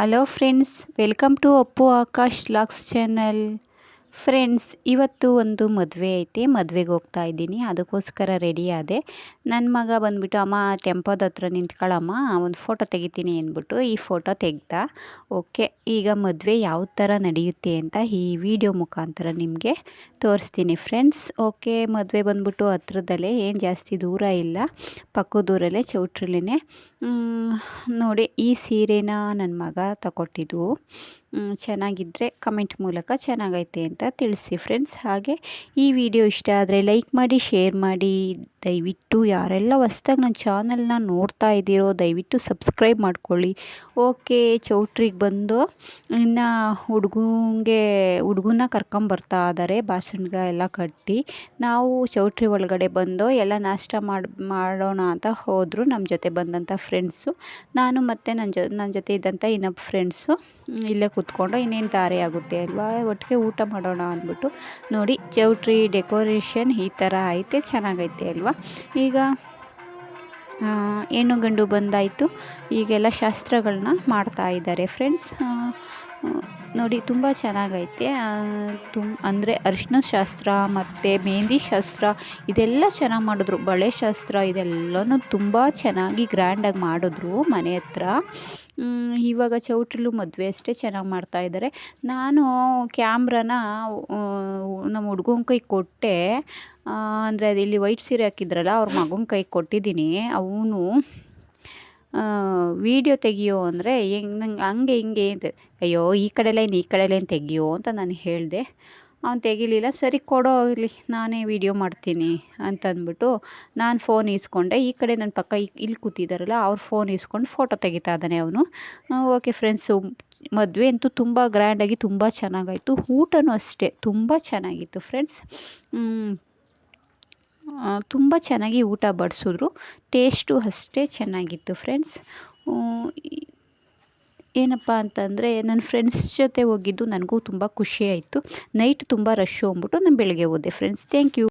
Hello friends welcome to అప్పు Akash lakhs channel. Friends ಇವತ್ತು ಒಂದು ಮದುವೆ ಐತೆ, ಮದುವೆಗೆ ಹೋಗ್ತಾ ಇದ್ದೀನಿ, ಅದಕ್ಕೋಸ್ಕರ ರೆಡಿ ಆದೆ. ನನ್ನ ಮಗ ಬಂದ್ಬಿಟ್ಟು, ಅಮ್ಮ ಟೆಂಪೋದ ಹತ್ರ ನಿಂತ್ಕೊಳ್ಳಮ್ಮ ಒಂದು ಫೋಟೋ ತೆಗಿತೀನಿ, ಅಂದ್ಬಿಟ್ಟು ಈ ಫೋಟೋ ತೆಗ್ದ. ಓಕೆ ಈಗ ಮದುವೆ ಯಾವ ಥರ ನಡೆಯುತ್ತೆ ಅಂತ ಈ ವಿಡಿಯೋ ಮುಖಾಂತರ ನಿಮಗೆ ತೋರಿಸ್ತೀನಿ ಫ್ರೆಂಡ್ಸ್ ಓಕೆ ಮದುವೆ ಬಂದ್ಬಿಟ್ಟು ಹತ್ರದಲ್ಲೇ, ಏನು ಜಾಸ್ತಿ ದೂರ ಇಲ್ಲ ಪಕ್ಕದೂರಲ್ಲೇ ಚೌಟ್ರಲ್ಲೇ ನೋಡಿ, ಈ ಸೀರೆನ ನನ್ನ ಮಗ ತಗೊಟ್ಟಿದ್ದು ಚೆನ್ನಾಗಿದ್ದರೆ ಕಮೆಂಟ್ ಮೂಲಕ ಚೆನ್ನಾಗೈತೆ ಅಂತ ತಿಳಿಸಿ ಫ್ರೆಂಡ್ಸ್ ಹಾಗೆ ಈ ವಿಡಿಯೋ ಇಷ್ಟ ಆದರೆ ಲೈಕ್ ಮಾಡಿ ಶೇರ್ ಮಾಡಿ ದಯವಿಟ್ಟು ಯಾರೆಲ್ಲ ಹೊಸ್ದಾಗಿ ನನ್ನ ಚಾನಲ್ನ ನೋಡ್ತಾ ಇದ್ದೀರೋ ದಯವಿಟ್ಟು ಸಬ್ಸ್ಕ್ರೈಬ್ ಮಾಡ್ಕೊಳ್ಳಿ. ಓಕೆ, ಚೌಟ್ರಿಗೆ ಬಂದು ಇನ್ನು ಹುಡುಗಂಗೆ ಹುಡುಗನ ಕರ್ಕೊಂಬರ್ತಾ ಇದ್ದಾರೆ ಬಾಸಣ್ಗ ಎಲ್ಲ ಕಟ್ಟಿ ನಾವು ಚೌಟ್ರಿ ಒಳಗಡೆ ಬಂದು ಎಲ್ಲ ನಾಷ್ಟ ಮಾಡಿ, ಮಾಡೋಣ ಅಂತ ಹೋದರು. ನಮ್ಮ ಜೊತೆ ಬಂದಂಥ ಫ್ರೆಂಡ್ಸು ನಾನು ಮತ್ತು ನನ್ನ ಜೊ ನನ್ನ ಜೊತೆ ಇದ್ದಂಥ ಇನ್ನೊಬ್ಬ ಫ್ರೆಂಡ್ಸು ಇಲ್ಲೇ ಕೂತ್ಕೊಂಡು ಇನ್ನೇನು ದಾರಿ ಆಗುತ್ತೆ ಅಲ್ವಾ? ಒಟ್ಟಿಗೆ ಊಟ ಮಾಡೋಣ ಅಂದ್ಬಿಟ್ಟು ನೋಡಿ, ಚೌಟ್ರಿ ಡೆಕೋರೇಷನ್ ಈ ಥರ ಐತೆ, ಚೆನ್ನಾಗೈತೆ ಅಲ್ವಾ? ಈಗ ಹೆಣ್ಣು ಗಂಡು ಬಂದಾಯಿತು. ಈಗೆಲ್ಲ ಶಾಸ್ತ್ರಗಳನ್ನ ಮಾಡ್ತಾ ಇದ್ದಾರೆ ಫ್ರೆಂಡ್ಸ್ ನೋಡಿ, ತುಂಬ ಚೆನ್ನಾಗೈತೆ. ತುಂ, ಅಂದರೆ ಅರಿಶಿನ ಶಾಸ್ತ್ರ, ಮತ್ತು ಮೆಹಂದಿ ಶಾಸ್ತ್ರ, ಇದೆಲ್ಲ ಚೆನ್ನಾಗಿ ಮಾಡಿದ್ರು. ಬಳೆ ಶಾಸ್ತ್ರ, ಇದೆಲ್ಲನೂ ತುಂಬ ಚೆನ್ನಾಗಿ ಗ್ರ್ಯಾಂಡಾಗಿ ಮಾಡಿದ್ರು ಮನೆ ಹತ್ರ. ಇವಾಗ ಚೌಟ್ರಿಲು ಮದುವೆ ಅಷ್ಟೇ ಚೆನ್ನಾಗಿ ಮಾಡ್ತಾಯಿದ್ದಾರೆ ನಾನು ಕ್ಯಾಮ್ರಾನ ನಮ್ಮ ಹುಡ್ಗನ ಕೈ ಕೊಟ್ಟೆ. ಅಂದರೆ ಅದು ಇಲ್ಲಿ ವೈಟ್ ಸೀರೆ ಹಾಕಿದ್ರಲ್ಲ, ಅವ್ರ ಮಗನ ಕೈ ಕೊಟ್ಟಿದ್ದೀನಿ. ಅವನು ವೀಡಿಯೋ ತೆಗಿಯೋ ಅಂದರೆ ಹೆಂಗೆ ನಂಗೆ ಹಂಗೆ ಹಿಂಗೆ ಅಂತ ಅಯ್ಯೋ, ಈ ಕಡೆ ಲೈನ್ ಈ ಕಡೆ ಲೈನ್ ತೆಗಿಯೋ ಅಂತ ನಾನು ಹೇಳಿದೆ. ಅವ್ನು ತೆಗಿಲಿಲ್ಲ, ಸರಿ ಕೊಡೋ ಆಗಲಿ, ನಾನೇ ವೀಡಿಯೋ ಮಾಡ್ತೀನಿ ಅಂತಂದ್ಬಿಟ್ಟು ನಾನು ಫೋನ್ ಇಸ್ಕೊಂಡೆ ಈ ಕಡೆ ನನ್ನ ಪಕ್ಕ ಇಲ್ಲಿ ಕೂತಿದ್ದಾರಲ್ಲ ಅವ್ರು ಫೋನ್ ಇಸ್ಕೊಂಡು ಫೋಟೋ ತೆಗಿತಾ ಇದ್ದಾನೆ ಅವನು. ಓಕೆ ಫ್ರೆಂಡ್ಸು ಮದುವೆ ಅಂತೂ ತುಂಬ ಗ್ರ್ಯಾಂಡಾಗಿ ತುಂಬ ಚೆನ್ನಾಗಾಯಿತು. ಊಟನೂ ಅಷ್ಟೇ, ತುಂಬ ಚೆನ್ನಾಗಿತ್ತು ಫ್ರೆಂಡ್ಸ್ ತುಂಬ ಚೆನ್ನಾಗಿ ಊಟ ಬಡಿಸಿದ್ರು. ಟೇಸ್ಟು ಅಷ್ಟೇ ಚೆನ್ನಾಗಿತ್ತು ಫ್ರೆಂಡ್ಸ್ ಏನಪ್ಪ ಅಂತಂದರೆ ನನ್ನ ಫ್ರೆಂಡ್ಸ್ ಜೊತೆ ಹೋಗಿದ್ದು ನನಗೂ ತುಂಬ ಖುಷಿ ಆಯಿತು. ನೈಟ್ ತುಂಬ ರಶ್ಶು ಅಂದ್ಬಿಟ್ಟು ನಾನು ಬೆಳಗ್ಗೆ ಹೋದೆ ಫ್ರೆಂಡ್ಸ್ ಥ್ಯಾಂಕ್ ಯು